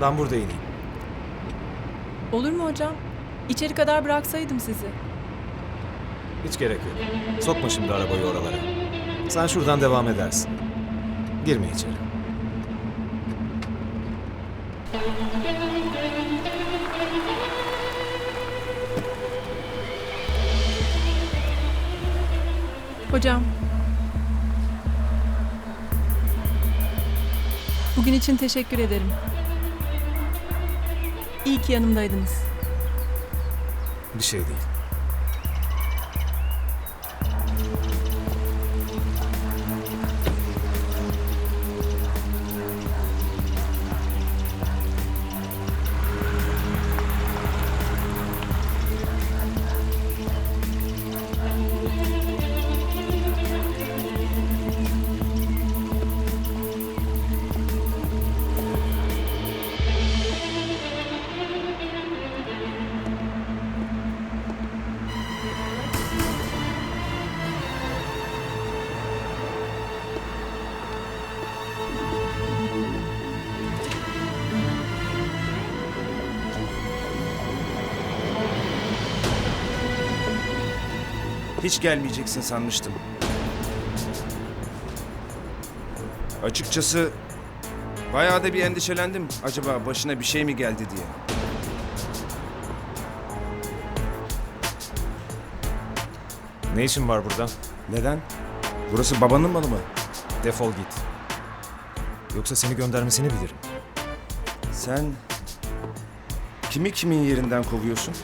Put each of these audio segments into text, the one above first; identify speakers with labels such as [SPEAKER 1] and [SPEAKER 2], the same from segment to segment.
[SPEAKER 1] Ben burada ineyim.
[SPEAKER 2] Olur mu hocam? İçeri kadar bıraksaydım sizi.
[SPEAKER 1] Hiç gerek yok. Sokma şimdi arabayı oralara. Sen şuradan devam edersin. Girme içeri.
[SPEAKER 2] Hocam. Bugün için teşekkür ederim. İyi ki yanımdaydınız.
[SPEAKER 1] Bir şey değil.
[SPEAKER 3] Hiç gelmeyeceksin sanmıştım. Açıkçası bayağı da bir endişelendim. Acaba başına bir şey mi geldi diye.
[SPEAKER 1] Ne işin var burada?
[SPEAKER 3] Neden? Burası babanın malı mı?
[SPEAKER 1] Defol git. Yoksa seni göndermesini bilirim.
[SPEAKER 3] Sen kimi kimin yerinden kovuyorsun?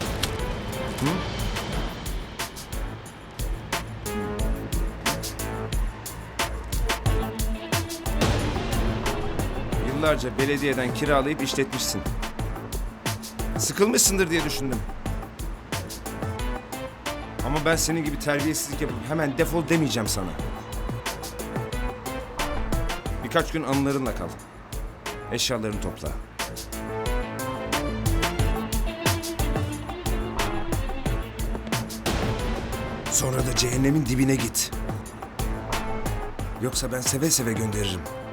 [SPEAKER 3] Hı? Yıllarca belediyeden kiralayıp işletmişsin. Sıkılmışsındır diye düşündüm. Ama ben senin gibi terbiyesizlik yapıp hemen defol demeyeceğim sana. Birkaç gün anılarınla kal. Eşyalarını topla. Sonra da cehennemin dibine git. Yoksa ben seve seve gönderirim.